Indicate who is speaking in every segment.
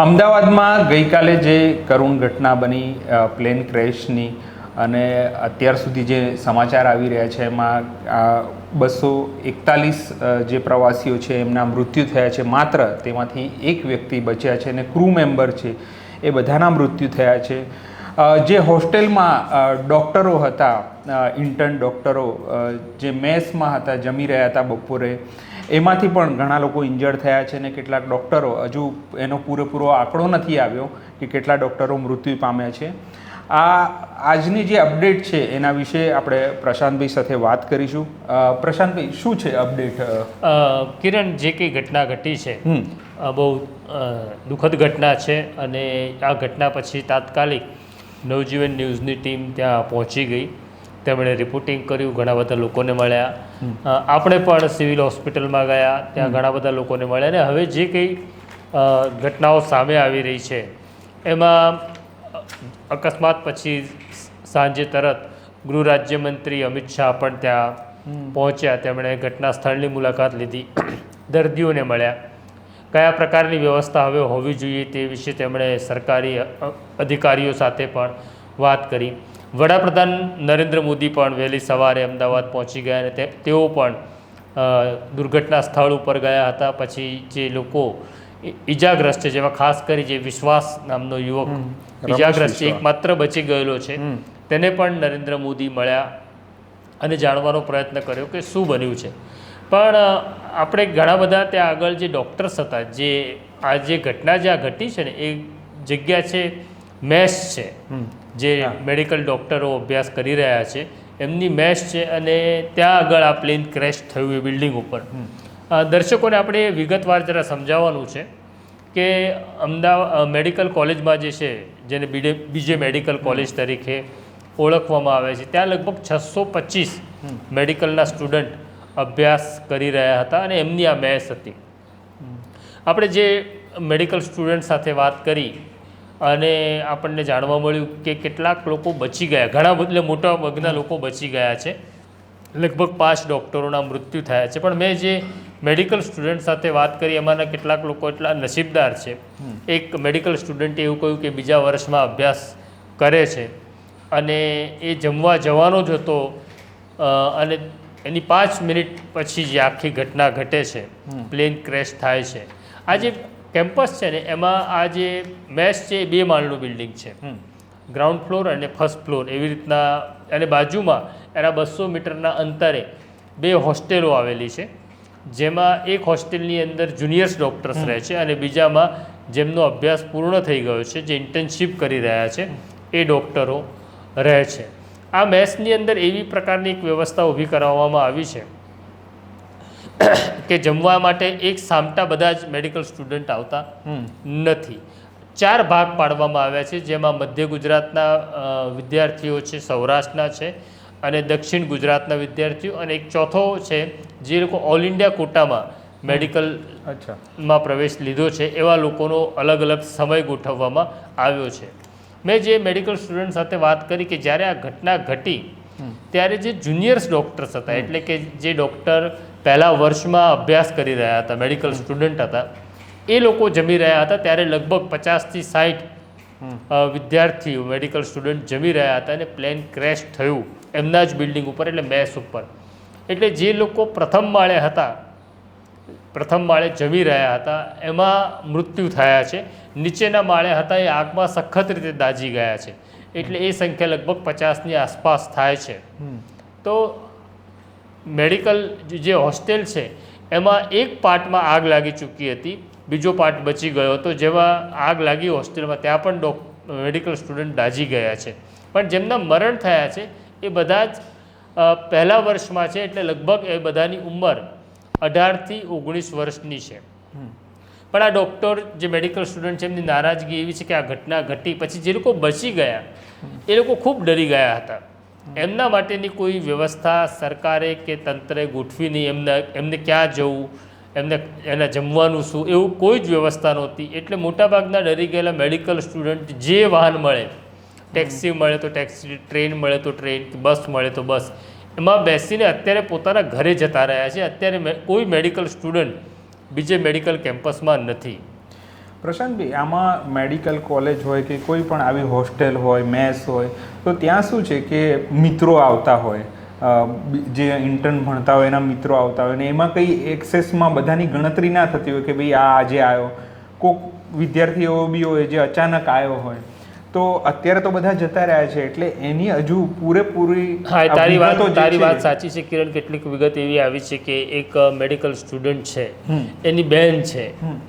Speaker 1: અમદાવાદમાં ગઈકાલે જે કરુણ ઘટના બની પ્લેન ક્રેશની અને અત્યાર સુધી જે સમાચાર આવી રહ્યા છે, એમાં બસો એકતાલીસ જે પ્રવાસીઓ છે, એમના મૃત્યુ થયા છે, માત્ર તેમાંથી એક વ્યક્તિ બચ્યા છે અને ક્રૂ મેમ્બર છે, એ બધાના મૃત્યુ થયા છે. જે હોસ્ટેલમાં ડૉક્ટરો હતા ઇન્ટર્ન ડૉક્ટરો જે મેસમાં હતા, જમી રહ્યા હતા બપોરે એમાંથી પણ ઘણા લોકો ઇન્જર્ડ થયા છે અને કેટલાક ડૉક્ટરો હજુ એનો પૂરેપૂરો આંકડો નથી આવ્યો કે કેટલા ડૉક્ટરો મૃત્યુ પામ્યા છે. આ આજની જે અપડેટ છે એના વિશે આપણે પ્રશાંતભાઈ સાથે વાત કરીશું. પ્રશાંતભાઈ શું છે અપડેટ?
Speaker 2: કિરણ જે કંઈ ઘટના ઘટી છે બહુ દુઃખદ ઘટના છે અને આ ઘટના પછી તાત્કાલિક નવજીવન ન્યૂઝની ટીમ ત્યાં પહોંચી ગઈ. તેમણે રિપોર્ટિંગ કર્યું ઘણા બધા લોકોને મળ્યા. આપણે પણ સિવિલ હોસ્પિટલમાં ગયા ત્યાં ઘણા બધા લોકોને મળ્યા અને હવે જે કંઈ ઘટનાઓ સામે આવી રહી છે એમાં અકસ્માત પછી સાંજે તરત ગૃહ રાજ્યમંત્રી અમિત શાહ પણ ત્યાં પહોંચ્યા. તેમણે ઘટના સ્થળની મુલાકાત લીધી. દર્દીઓને મળ્યા. કયા પ્રકારની વ્યવસ્થા હવે હોવી જોઈએ તે વિશે તેમણે સરકારી અધિકારીઓ સાથે પણ વાત કરી. વડાપ્રધાન નરેન્દ્ર મોદી પણ વહેલી સવારે અમદાવાદ પહોંચી ગયા અને તે તેઓ પણ દુર્ઘટના સ્થળ ઉપર ગયા હતા. પછી જે લોકો ઈજાગ્રસ્ત છે જેમાં ખાસ કરી જે વિશ્વાસ નામનો યુવક ઈજાગ્રસ્ત છે એકમાત્ર બચી ગયેલો છે. તેને પણ નરેન્દ્ર મોદી મળ્યા અને જાણવાનો પ્રયત્ન કર્યો કે શું બન્યું છે. પણ આપણે ઘણા બધા ત્યાં આગળ જે ડૉક્ટર્સ હતા જે આ જે ઘટના જે આ ઘટી છે ને એ જગ્યા છે મેસ છે. જે મેડિકલ ડૉક્ટરો અભ્યાસ કરી રહ્યા છે એમની મેસ છે અને ત્યાં આગળ આ પ્લેન ક્રેશ થયું એ બિલ્ડિંગ ઉપર. દર્શકોને આપણે વિગતવાર જરા સમજાવવાનું છે કે અમદાવાદ મેડિકલ કોલેજમાં જે છે જેને બીજે બીજે મેડિકલ કોલેજ તરીકે ઓળખવામાં આવે છે ત્યાં લગભગ છસો પચીસ મેડિકલના સ્ટુડન્ટ અભ્યાસ કરી રહ્યા હતા અને એમની આ મેચ હતી. આપણે જે મેડિકલ સ્ટુડન્ટ સાથે વાત કરી અને આપણને જાણવા મળ્યું કે કેટલાક લોકો બચી ગયા. ઘણા એટલે મોટા ભાગના લોકો બચી ગયા છે. લગભગ પાંચ ડૉક્ટરોના મૃત્યુ થયા છે. પણ મેં જે મેડિકલ સ્ટુડન્ટ સાથે વાત કરી એમાંના કેટલાક લોકો એટલા નસીબદાર છે. એક મેડિકલ સ્ટુડન્ટે એવું કહ્યું કે બીજા વર્ષમાં અભ્યાસ કરે છે. અને એ જમવા જવાનો જ હતો અને એની પાંચ મિનિટ પછી જે આખી ઘટના ઘટે છે. પ્લેન ક્રેશ થાય છે. આ જે કેમ્પસ છે ને એમાં આ જે મેસ છે એ બે માળનું બિલ્ડિંગ છે.
Speaker 1: હમ.
Speaker 2: ગ્રાઉન્ડ ફ્લોર અને ફર્સ્ટ ફ્લોર એવી રીતના અને બાજુમાં એના બસો મીટરના અંતરે બે હોસ્ટેલો આવેલી છે. જેમાં એક હોસ્ટેલની અંદર જુનિયર્સ ડૉક્ટર્સ રહે છે અને બીજામાં જેમનો અભ્યાસ પૂર્ણ થઈ ગયો છે જે ઇન્ટર્નશીપ કરી રહ્યા છે એ ડૉક્ટરો રહે છે. આ મેસની અંદર એવી પ્રકારની એક વ્યવસ્થા ઊભી કરાવવામાં આવી છે. કે જમવા માટે એક સામટા બધા જ મેડિકલ સ્ટુડન્ટ આવતા નથી. ચાર ભાગ પાડવામાં આવ્યા છે જેમાં મધ્ય ગુજરાતના વિદ્યાર્થીઓ છે સૌરાષ્ટ્રના છે અને દક્ષિણ ગુજરાતના વિદ્યાર્થીઓ અને એક ચોથો છે જે લોકો ઓલ ઇન્ડિયા કોટામાં મેડિકલમાં પ્રવેશ લીધો છે એવા લોકોનો અલગ અલગ સમય ગોઠવવામાં આવ્યો છે. મેં જે મેડિકલ સ્ટુડન્ટ સાથે વાત કરી કે જ્યારે આ ઘટના ઘટી ત્યારે જે જુનિયર્સ ડૉક્ટર્સ હતા એટલે કે જે ડૉક્ટર પહેલા વર્ષમાં અભ્યાસ કરી રહ્યા હતા મેડિકલ સ્ટુડન્ટ હતા. એ લોકો જમી રહ્યા હતા ત્યારે લગભગ પચાસથી સાઠ વિદ્યાર્થીઓ મેડિકલ સ્ટુડન્ટ જમી રહ્યા હતા અને પ્લેન ક્રેશ થયું એમના જ બિલ્ડિંગ ઉપર એટલે મેસ ઉપર. એટલે જે લોકો પ્રથમ માળે હતા પ્રથમ માળે જમી રહ્યા હતા એમાં મૃત્યુ થયા છે. નીચેના માળે હતા એ આગમાં સખત રીતે દાજી ગયા છે. એટલે એ સંખ્યા લગભગ પચાસની આસપાસ થાય છે. તો મેડિકલ જે હોસ્ટેલ છે એમાં એક પાર્ટમાં આગ લાગી ચૂકી હતી બીજો પાર્ટ બચી ગયો હતો જેમાં આગ લાગી હોસ્ટેલમાં ત્યાં પણ ડોક મેડિકલ સ્ટુડન્ટ દાજી ગયા છે. પણ જેમના મરણ થયા છે એ બધા જ પહેલાં પહેલા વર્ષમાં છે એટલે લગભગ એ બધાની ઉંમર અઢારથી ઓગણીસ વર્ષની છે. પણ આ ડૉક્ટર જે મેડિકલ સ્ટુડન્ટ છે એમની નારાજગી એવી છે કે આ ઘટના ઘટી પછી જે લોકો બચી ગયા એ લોકો ખૂબ ડરી ગયા હતા. એમના માટેની કોઈ વ્યવસ્થા સરકારે કે તંત્રે ગોઠવી નહીં? એમને એમને ક્યાં જવું? એમને, એને જમવાનું શું? એવું કોઈ જ વ્યવસ્થા નહોતી. એટલે મોટાભાગના ડરી ગયેલા મેડિકલ સ્ટુડન્ટ જે વાહન મળે, ટેક્સી મળે તો ટેક્સી, ટ્રેન મળે તો ટ્રેન બસ મળે તો બસ, એમાં બેસીને અત્યારે પોતાના ઘરે જતા રહ્યા છે. અત્યારે કોઈ મેડિકલ સ્ટુડન્ટ બીજે મેડિકલ કેમ્પસમાં નથી.
Speaker 1: પ્રશાંતભાઈ આમાં મેડિકલ કોલેજ હોય કે કોઈ પણ આવી હોસ્ટેલ હોય, મેસ હોય, તો ત્યાં શું છે કે મિત્રો આવતા હોય જે ઇન્ટર્ન ભણતા હોય, એના મિત્રો આવતા હોય ને એમાં કંઈ એક્સેસમાં બધાની ગણતરી ના થતી હોય કે ભાઈ આ આજે આવ્યો કોઈક વિદ્યાર્થી એવો બી હોય, જે અચાનક આવ્યો હોય તો અત્યારે તો બધા જતા રહ્યા છે એટલે એની હજુ પૂરેપૂરી
Speaker 2: હા તારી વાત તારી વાત સાચી છે. કિરણ કેટલીક વિગત એવી આવી છે કે એક મેડિકલ સ્ટુડન્ટ છે. એની બેન છે.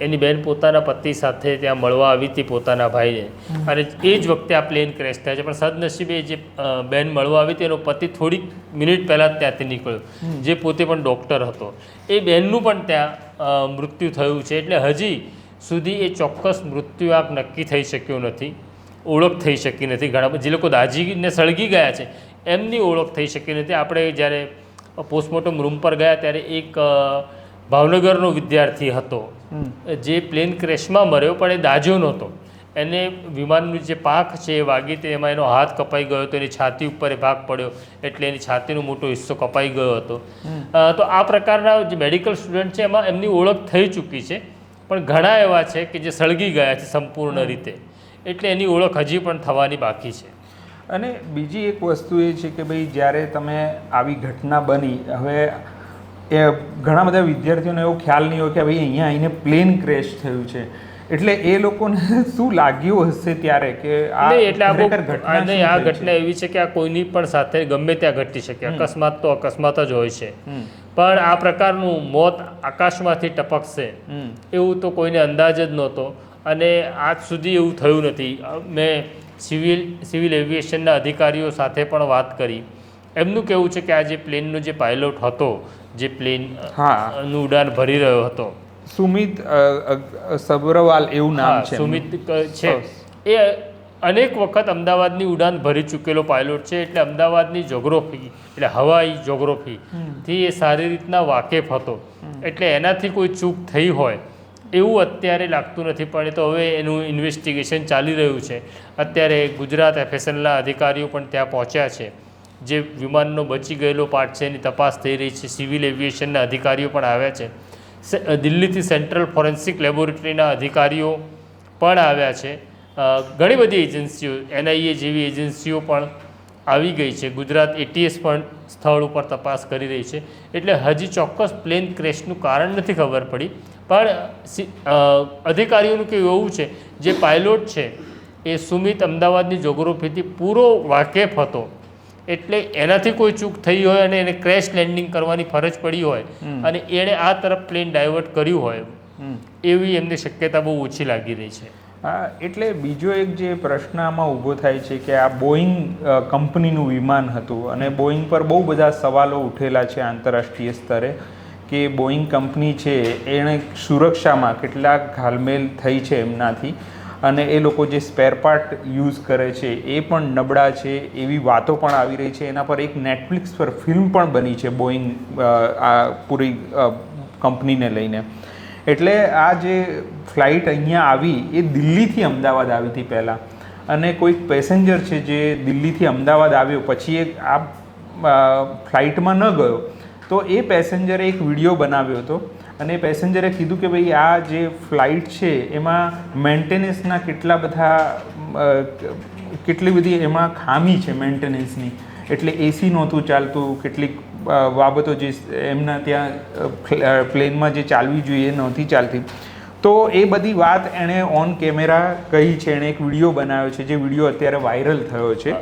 Speaker 2: એની બહેન પોતાના પતિ સાથે ત્યાં મળવા આવી હતી પોતાના ભાઈને. અને એ જ વખતે આ પ્લેન ક્રેશ થયા છે. પણ સદનસીબે જે બહેન બેન મળવા આવી હતી એનો પતિ થોડીક મિનિટ પહેલાં જ ત્યાંથી નીકળ્યો. જે પોતે પણ ડૉક્ટર હતો. એ બહેનનું પણ ત્યાં મૃત્યુ થયું છે. એટલે હજી સુધી એ ચોક્કસ મૃત્યુ આંક નક્કી થઈ શક્યો નથી. ઓળખ થઈ શકી નથી. ઘણા જે લોકો દાજીને સળગી ગયા છે એમની ઓળખ થઈ શકી નથી. આપણે જ્યારે પોસ્ટમોર્ટમ રૂમ પર ગયા ત્યારે એક ભાવનગરનો વિદ્યાર્થી હતો. જે પ્લેન ક્રેશમાં મર્યો પણ એ દાજ્યો નહોતો. એને વિમાનનું જે પાંખ છે એ વાગી તે એમાં એનો હાથ કપાઈ ગયો હતો. એની છાતી ઉપર એ ભાગ પડ્યો એટલે એની છાતીનો મોટો હિસ્સો કપાઈ ગયો હતો. તો આ પ્રકારના જે મેડિકલ સ્ટુડન્ટ છે એમાં એમની ઓળખ થઈ ચૂકી છે. પણ ઘણા એવા છે કે જે સળગી ગયા છે સંપૂર્ણ રીતે. એટલે એની ઓળખ હજી પણ થવાની બાકી છે.
Speaker 1: અને બીજી એક વસ્તુ એ છે કે ભાઈ જ્યારે તમે આવી ઘટના બની હવે એ ઘણા બધા વિદ્યાર્થીઓને એવો ખ્યાલ નહીં હોય કે ભાઈ અહીંયા આવીને પ્લેન ક્રેશ થયું છે. એટલે એ લોકોને શું લાગ્યું હશે ત્યારે કે આ
Speaker 2: એટલે આ નહીં આ ઘટના એવી છે કે આ કોઈની પણ સાથે ગમે ત્યાં ઘટી શકે અકસ્માત તો અકસ્માત જ હોય છે. પણ આ પ્રકારનું મોત આકાશમાંથી ટપકશે એવું તો કોઈને અંદાજ જ નહોતો. અને આજ સુધી એવું થયું નથી. મેં સિવિલ સિવિલ એવિએશનના અધિકારીઓ સાથે પણ વાત કરી. એમનું કહેવું છે કે આ જે પ્લેનનો જે પાયલોટ હતો જે પ્લેન હાનું ઉડાન ભરી રહ્યો હતો.
Speaker 1: સુમિત સબરવાલ એવું નામ છે
Speaker 2: સુમિત છે. એ અનેક વખત અમદાવાદની ઉડાન ભરી ચૂકેલો પાયલોટ છે એટલે અમદાવાદની જોગ્રોફી એટલે હવાઈ જોગ્રોફીથી એ સારી રીતના વાકેફ હતો. એટલે એનાથી કોઈ ચૂક થઈ હોય એવું અત્યારે લાગતું નથી, પણ એ તો હવે એનું ઇન્વેસ્ટિગેશન ચાલી રહ્યું છે. અત્યારે ગુજરાત એફએસએલના અધિકારીઓ પણ ત્યાં પહોંચ્યા છે. જે વિમાનનો બચી ગયેલો પાર્ટ છે, એની તપાસ થઈ રહી છે. સિવિલ એવિએશનના અધિકારીઓ પણ આવ્યા છે. દિલ્હીથી સેન્ટ્રલ ફોરેન્સિક લેબોરેટરીના અધિકારીઓ પણ આવ્યા છે. ઘણી બધી એજન્સીઓ એનઆઈએ જેવી એજન્સીઓ પણ આવી ગઈ છે. ગુજરાત એટીએસ પણ સ્થળ ઉપર તપાસ કરી રહી છે. એટલે હજી ચોક્કસ પ્લેન ક્રેશનું કારણ નથી ખબર પડી. પણ અધિકારીઓનું કેવું એવું છે જે પાયલોટ છે એ સુમિત અમદાવાદની જોગ્રાફીથી પૂરો વાકેફ હતો. એટલે એનાથી કોઈ ચૂક થઈ હોય અને એને ક્રેશ લેન્ડિંગ કરવાની ફરજ પડી હોય અને એણે આ તરફ પ્લેન ડાયવર્ટ કર્યું હોય એવી એમની શક્યતા બહુ ઓછી લાગી રહી છે.
Speaker 1: હા, એટલે બીજો એક જે પ્રશ્ન આમાં ઊભો થાય છે કે આ બોઈંગ કંપનીનું વિમાન હતું અને બોઈંગ પર બહુ બધા સવાલો ઉઠેલા છે આંતરરાષ્ટ્રીય સ્તરે કે બોઈંગ કંપની છે એણે સુરક્ષામાં કેટલાક ઘાલમેલ થઈ છે એમનાથી અને એ લોકો જે સ્પેર પાર્ટ યુઝ કરે છે એ પણ નબળા છે એવી વાતો પણ આવી રહી છે. એના પર એક નેટફ્લિક્સ પર ફિલ્મ પણ બની છે બોઈંગ આ પૂરી કંપનીને લઈને. એટલે આ જે ફ્લાઇટ અહીંયા આવી એ દિલ્હીથી અમદાવાદ આવી હતી પહેલાં. અને કોઈક પેસેન્જર છે જે દિલ્હીથી અમદાવાદ આવ્યો, પછી એક આ ફ્લાઇટમાં ન ગયો. તો એ પેસેન્જરે એક વીડિયો બનાવ્યો હતો અને એ પેસેન્જરે કીધું કે ભાઈ, આ જે ફ્લાઇટ છે એમાં મેન્ટેનન્સના કેટલા બધા કેટલી બધી એમાં ખામી છે મેન્ટેનન્સની. એટલે એસી નહોતું ચાલતું, કેટલીક બાબતો જે એમના ત્યાં પ્લેનમાં જે ચાલવી જોઈએ, નહોતી ચાલતી. તો એ બધી વાત એણે ઓન કેમેરા કહી છે, એણે એક વીડિયો બનાવ્યો છે, જે વીડિયો અત્યારે વાયરલ થયો છે.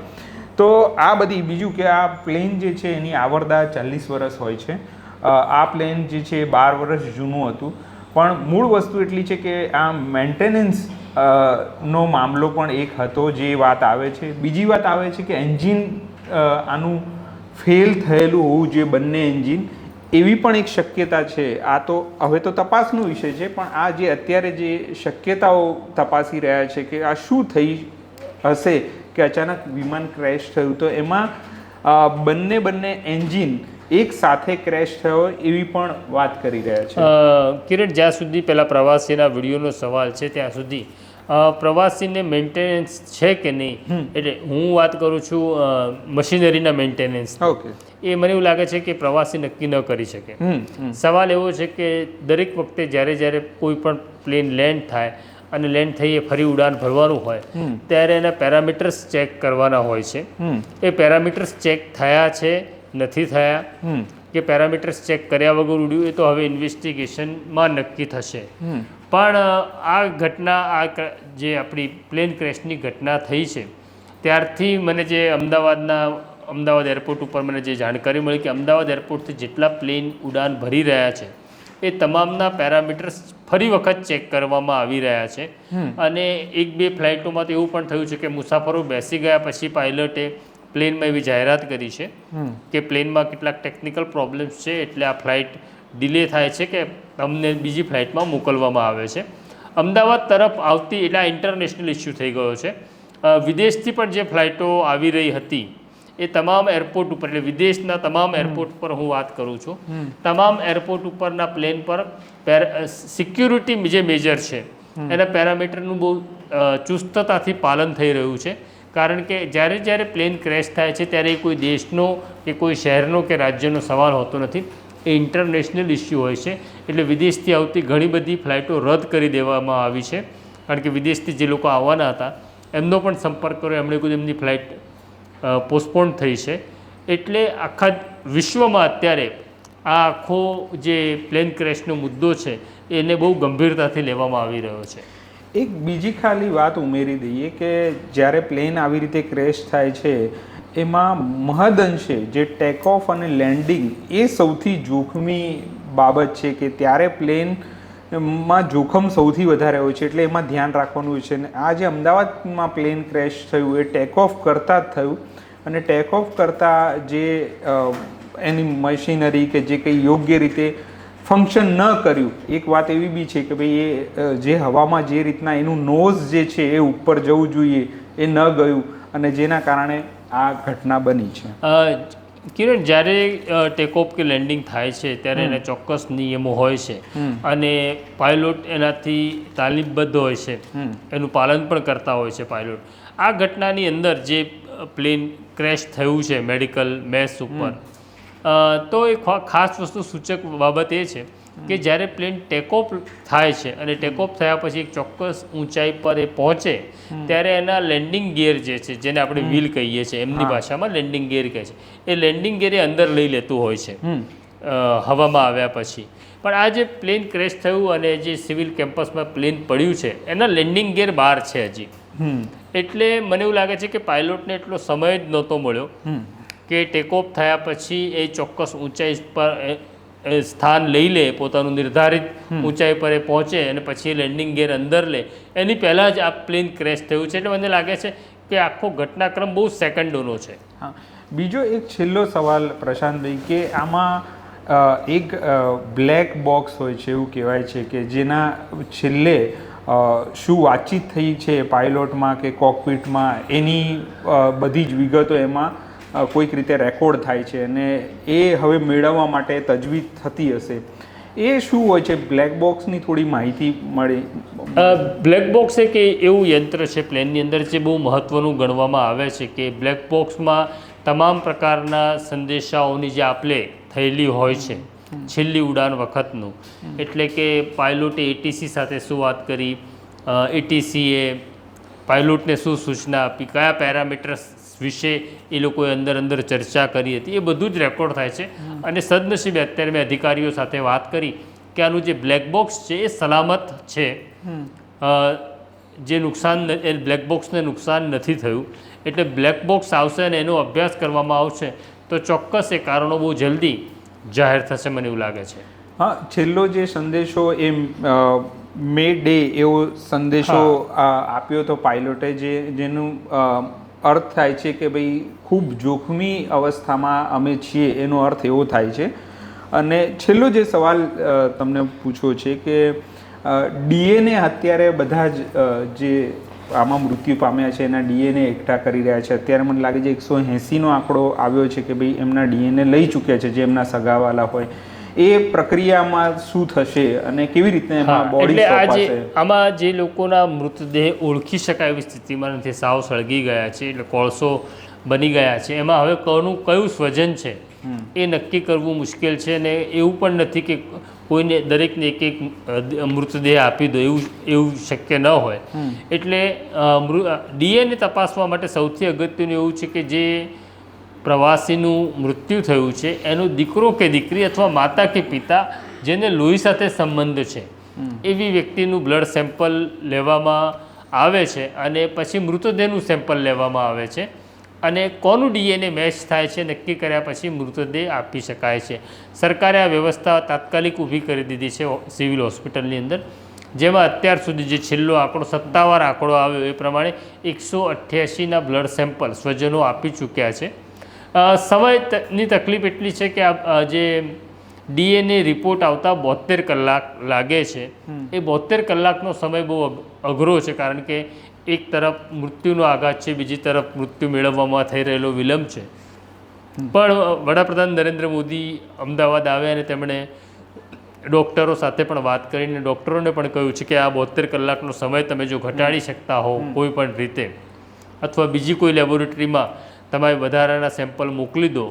Speaker 1: તો આ બધી, બીજું કે આ પ્લેન જે છે, એની આવરદા ચાલીસ વર્ષ હોય છે. આ પ્લેન જે છે, એ બાર વર્ષ જૂનું હતું. પણ મૂળ વસ્તુ એટલી છે કે આ મેન્ટેનન્સ નો મામલો પણ એક હતો, જે વાત આવે છે. બીજી વાત આવે છે કે એન્જિન આનું ફેલ થયેલું હોવું જોઈએ બંને એન્જિન એવી પણ એક શક્યતા છે. આ તો હવે તો તપાસનો વિષય છે પણ આ જે અત્યારે જે શક્યતાઓ તપાસી રહ્યા છે કે આ શું થઈ હશે કે અચાનક વિમાન ક્રેશ થયું તો એમાં બંને બંને એન્જિન એક સાથે ક્રેશ થયો એવી પણ વાત કરી રહ્યા છે.
Speaker 2: અ, કિરણ જ્યાં સુધી પેલા પ્રવાસીના વિડીયોનો સવાલ છે ત્યાં સુધી પ્રવાસીને મેન્ટેનન્સ છે કે નહીં? એટલે હું વાત કરું છું મશીનરીના મેન્ટેનન્સ
Speaker 1: ઓકે.
Speaker 2: એ મને એવું લાગે છે કે પ્રવાસી નક્કી ન કરી શકે. સવાલ એવો છે કે દરેક વખતે જ્યારે જ્યારે કોઈ પણ પ્લેન લેન્ડ થાય અને લેન્ડ થઈએ ફરી ઉડાન ભરવાનું હોય ત્યારે એના પેરામીટર્સ ચેક કરવાના હોય છે. એ પેરામીટર્સ ચેક થયા છે નથી થયા? કે પેરામીટર્સ ચેક કર્યા વગર ઉડ્યું એ તો હવે ઇન્વેસ્ટિગેશનમાં નક્કી થશે. પણ આ ઘટના આ જે આપણી પ્લેન ક્રેશની ઘટના થઈ છે ત્યારથી મને જે અમદાવાદના અમદાવાદ એરપોર્ટ ઉપર મને જે જાણકારી મળી કે અમદાવાદ એરપોર્ટથી જેટલા પ્લેન ઉડાન ભરી રહ્યા છે એ તમામના પેરામીટર્સ ફરી વખત ચેક કરવામાં આવી રહ્યા છે. અને એક બે ફ્લાઇટોમાં તો એવું પણ થયું છે કે મુસાફરો બેસી ગયા પછી પાયલટે પ્લેનમાં એવી જાહેરાત કરી છે કે પ્લેનમાં કેટલાક ટેકનિકલ પ્રોબ્લેમ્સ છે એટલે આ ફ્લાઇટ ડિલે થાય છે કે અમને બીજી ફ્લાઇટમાં મોકલવામાં આવે છે. અમદાવાદ તરફ આવતી એટલે આ ઇન્ટરનેશનલ ઇસ્યુ થઈ ગયો છે. વિદેશથી પણ જે ફ્લાઇટો આવી રહી હતી એ તમામ એરપોર્ટ ઉપર એટલે વિદેશના તમામ એરપોર્ટ પર હું વાત કરું છું. તમામ એરપોર્ટ ઉપરના પ્લેન પર સિક્યુરિટી જે મેજર છે એના પેરામીટરનું બહુ ચુસ્તતાથી પાલન થઈ રહ્યું છે. કારણ કે જ્યારે જ્યારે પ્લેન ક્રેશ થાય છે ત્યારે કોઈ દેશનો કે કોઈ શહેરનો કે રાજ્યનો સવાલ હોતો નથી. એ ઇન્ટરનેશનલ ઇસ્યુ હોય છે. એટલે વિદેશથી આવતી ઘણી બધી ફ્લાઇટો રદ કરી દેવામાં આવી છે. કારણ કે વિદેશથી જે લોકો આવવાના હતા, એમનો પણ સંપર્ક કર્યો, એમણે કીધું એમની ફ્લાઇટ પોસ્ટપોન થઈ છે. એટલે આખા વિશ્વમાં અત્યારે આ આખો જે પ્લેન ક્રેશનો મુદ્દો છે, એને બહુ ગંભીરતાથી લેવામાં આવી રહ્યો છે.
Speaker 1: એક બીજી ખાલી વાત ઉમેરી દઈએ કે જ્યારે પ્લેન આવી રીતે ક્રેશ થાય છે એમાં મહદઅંશે જે ટેક ઓફ અને લેન્ડિંગ એ સૌથી જોખમી બાબત છે કે ત્યારે પ્લેનમાં જોખમ સૌથી વધારે હોય છે, એટલે એમાં ધ્યાન રાખવાનું હોય છે. અને આ જે અમદાવાદમાં પ્લેન ક્રેશ થયું, એ ટેક ઓફ કરતાં જ થયું. અને ટેક ઓફ કરતાં જે એની મશીનરી કે જે કંઈ યોગ્ય રીતે ફંક્શન ન કર્યું, એક વાત એવી બી છે કે ભાઈ એ જે હવામાં જે રીતના એનું નોઝ જે છે એ ઉપર જવું જોઈએ, એ ન ગયું. અને જેના કારણે આ ઘટના બની છે?
Speaker 2: કિરણ જ્યારે ટેકઓફ કે લેન્ડિંગ થાય છે ત્યારે એના ચોક્કસ નિયમો હોય છે. અને પાયલોટ એનાથી તાલીમબદ્ધ હોય છે. એનું પાલન પણ કરતા હોય છે પાયલોટ આ ઘટનાની અંદર જે પ્લેન ક્રેશ થયું છે મેડિકલ મેસ ઉપર. તો એ ખાસ વસ્તુ સૂચક બાબત એ છે કે જ્યારે પ્લેન ટેકઓફ થાય છે અને ટેકઓફ થયા પછી એક ચોક્કસ ઊંચાઈ પર એ પહોંચે ત્યારે એના લેન્ડિંગ ગિયર જે છે જેને આપણે વ્હીલ કહીએ છીએ એમની ભાષામાં લેન્ડિંગ ગિયર કહે છે. એ લેન્ડિંગ ગિયર એ અંદર લઈ લેતું હોય છે હવામાં આવ્યા પછી. પણ આ જે પ્લેન ક્રેશ થયું અને જે સિવિલ કેમ્પસમાં પ્લેન પડ્યું છે એના લેન્ડિંગ ગિયર બહાર છે હજી. એટલે મને એવું લાગે છે કે પાયલોટને એટલો સમય જ નહોતો મળ્યો કે ટેકઓફ થયા પછી એ ચોક્કસ ઊંચાઈ પર સ્થાન લઈ લે પોતાનું નિર્ધારિત ઊંચાઈ પર એ પહોંચે અને પછી લેન્ડિંગ ગેર અંદર લે. એની પહેલાં જ આ પ્લેન ક્રેશ થયું છે. એટલે મને લાગે છે કે આખો ઘટનાક્રમ બહુ સેકન્ડોનો છે.
Speaker 1: હા. બીજો એક છેલ્લો સવાલ પ્રશાંતભાઈ કે આમાં એક બ્લેક બોક્સ હોય છે એવું કહેવાય છે કે જેના છેલ્લે શું વાતચીત થઈ છે પાયલોટમાં કે કોકપીટમાં એની બધી જ વિગતો એમાં કોઈક રીતે રેકોર્ડ થાય છે અને એ હવે મેળવવા માટે તજવીજ થતી હશે. એ શું હોય છે? બ્લેક બોક્સની થોડી માહિતી મળી.
Speaker 2: બ્લેક બોક્સ એક એવું યંત્ર છે પ્લેનની અંદર જે બહુ મહત્ત્વનું ગણવામાં આવે છે કે બ્લેક બોક્સમાં તમામ પ્રકારના સંદેશાઓની જે આપલે થયેલી હોય છે, છેલ્લી ઉડાન વખતનું. એટલે કે પાયલોટે એટીસી સાથે શું વાત કરી એટીસીએ પાયલોટને શું સૂચના આપી, કયા પેરામીટર્સ વિશે એ લોકોએ અંદર અંદર ચર્ચા કરી હતી. એ બધું જ રેકોર્ડ થાય છે. અને સદનસીબે અત્યારે મેં અધિકારીઓ સાથે વાત કરી કે આનું જે બ્લેક બોક્સ છે એ સલામત છે. જે નુકસાન એ બ્લેક બોક્સને નુકસાન નથી થયું. એટલે બ્લેક બોક્સ આવશે અને એનો અભ્યાસ કરવામાં આવશે તો ચોક્કસ એ કારણો બહુ જલ્દી જાહેર થશે મને એવું લાગે છે.
Speaker 1: હા છેલ્લો જે સંદેશો એ મે ડે એવો સંદેશો આપ્યો હતો પાયલોટે જે જેનું અર્થ થાય છે કે ભાઈ ખૂબ જોખમી અવસ્થામાં અમે છીએ, એનો અર્થ એવો થાય છે. અને છેલ્લો જે સવાલ તમને પૂછવો છે કે ડીએનએ અત્યારે બધા જ જે આમાં મૃત્યુ પામ્યા છે, એના ડીએનએ એકઠા કરી રહ્યા છે. અત્યારે મને લાગે છે એકસો એંસીનો આંકડો આવ્યો છે કે ભાઈ એમના ડીએનએ લઈ ચૂક્યા છે, જે એમના સગાવાલા હોય. એ પ્રક્રિયામાં શું થશે અને કેવી રીતે
Speaker 2: એટલે આ જે આમાં જે લોકોના મૃતદેહ ઓળખી શકાય એવી સ્થિતિમાં નથી. સાવ સળગી ગયા છે એટલે કોળસો બની ગયા છે. એમાં હવે કોનું કયું સ્વજન છે એ નક્કી કરવું મુશ્કેલ છે અને એવું પણ નથી કે કોઈને દરેકને એક એક મૃતદેહ આપી દો એવું એવું શક્ય ન હોય. એટલે ડીએનએ તપાસવા માટે સૌથી અગત્યનું એવું છે કે જે પ્રવાસીનું મૃત્યુ થયું છે. એનો દીકરો કે દીકરી અથવા માતા કે પિતા જેને લોહી સાથે સંબંધ છે એવી વ્યક્તિનું બ્લડ સેમ્પલ લેવામાં આવે છે અને પછી મૃતદેહનું સેમ્પલ લેવામાં આવે છે. અને કોનું ડીએનએ મેચ થાય છે નક્કી કર્યા પછી મૃતદેહ આપી શકાય છે. સરકારે આ વ્યવસ્થા તાત્કાલિક ઊભી કરી દીધી છે સિવિલ હોસ્પિટલની અંદર. જેમાં અત્યાર સુધી જે છેલ્લો આંકડો સત્તાવાર આંકડો આવ્યો એ પ્રમાણે એકસો અઠ્યાસીના બ્લડ સેમ્પલ સ્વજનો આપી ચૂક્યા છે. સમયની તકલીફ એટલી છે કે આ જે ડીએનએ રિપોર્ટ આવતા બોતેર કલાક લાગે છે એ બોતેર કલાકનો સમય બહુ અઘરો છે કારણ કે એક તરફ મૃત્યુનો આઘાત છે બીજી તરફ મૃત્યુ મેળવવામાં થઈ રહેલો વિલંબ છે. પણ વડાપ્રધાન નરેન્દ્ર મોદી અમદાવાદ આવ્યા અને તેમણે ડૉક્ટરો સાથે પણ વાત કરીને ડૉક્ટરોને પણ કહ્યું છે કે આ બોતેર કલાકનો સમય તમે જો ઘટાડી શકતા હો કોઈ પણ રીતે અથવા બીજી કોઈ લેબોરેટરીમાં તમે વધારાના સેમ્પલ મોકલી દો.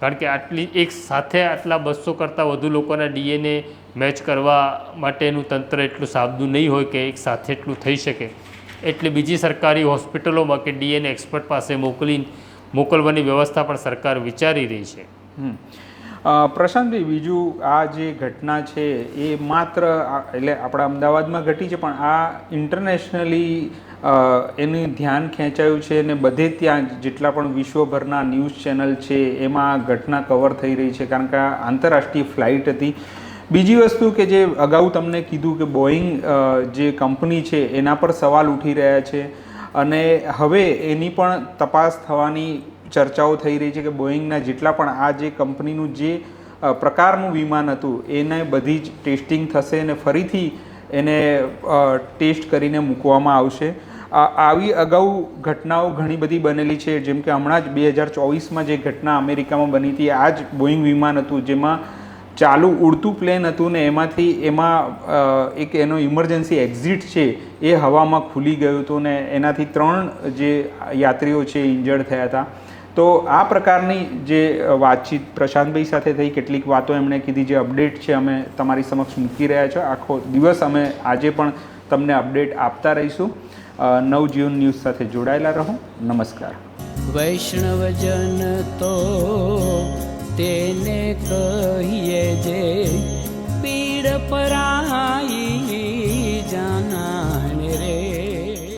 Speaker 2: કારણ કે આટલી એક સાથે આટલા બસો કરતાં વધુ લોકોના ડીએનએ મેચ કરવા માટેનું તંત્ર એટલું સાબદું નહીં હોય કે એક સાથે એટલું થઈ શકે. એટલે બીજી સરકારી હોસ્પિટલોમાં કે ડીએનએ એક્સપર્ટ પાસે મોકલી મોકલવાની વ્યવસ્થા પણ સરકાર વિચારી રહી છે.
Speaker 1: પ્રશાંતભાઈ, બીજું આ જે ઘટના છે એ માત્ર એટલે આપણા અમદાવાદમાં ઘટી છે, પણ આ ઇન્ટરનેશનલી એનું ધ્યાન ખેંચાયું છે અને બધે ત્યાં જેટલા પણ વિશ્વભરના ન્યૂઝ ચેનલ છે, એમાં આ ઘટના કવર થઈ રહી છે. કારણ કે આ આંતરરાષ્ટ્રીય ફ્લાઇટ હતી. બીજી વસ્તુ કે જે અગાઉ તમને કીધું કે બોઈંગ જે કંપની છે, એના પર સવાલ ઉઠી રહ્યા છે. અને હવે એની પણ તપાસ થવાની ચર્ચાઓ થઈ રહી છે કે બોઈંગના જેટલા પણ આ જે કંપનીનું જે પ્રકારનું વિમાન હતું, એને બધી જ ટેસ્ટિંગ થશે અને ફરીથી એને ટેસ્ટ કરીને મૂકવામાં આવશે. આવી અગાઉ ઘટનાઓ ઘણી બધી બનેલી છે. જેમ કે હમણાં જ બે હજાર ચોવીસમાં જે ઘટના અમેરિકામાં બની હતી, આ જ બોઈંગ વિમાન હતું, જેમાં ચાલુ ઉડતું પ્લેન હતું ને એમાંથી એમાં એક એનો ઇમરજન્સી એક્ઝિટ છે એ હવામાં ખુલી ગયું હતું ને એનાથી ત્રણ જે યાત્રીઓ છે ઇન્જર્ડ થયા હતા. તો આ પ્રકારની જે વાતચીત પ્રશાંતભાઈ સાથે થઈ, કેટલીક વાતો એમણે કીધી, જે અપડેટ છે અમે તમારી સમક્ષ મૂકી રહ્યા છો. આખો દિવસ અમે આજે પણ તમને અપડેટ આપતા રહીશું. નવજીવન ન્યૂઝ સાથે જોડાયેલા રહો. નમસ્કાર.
Speaker 3: વૈષ્ણવજન તો તેને કહીએ જે પીડ પરાઈ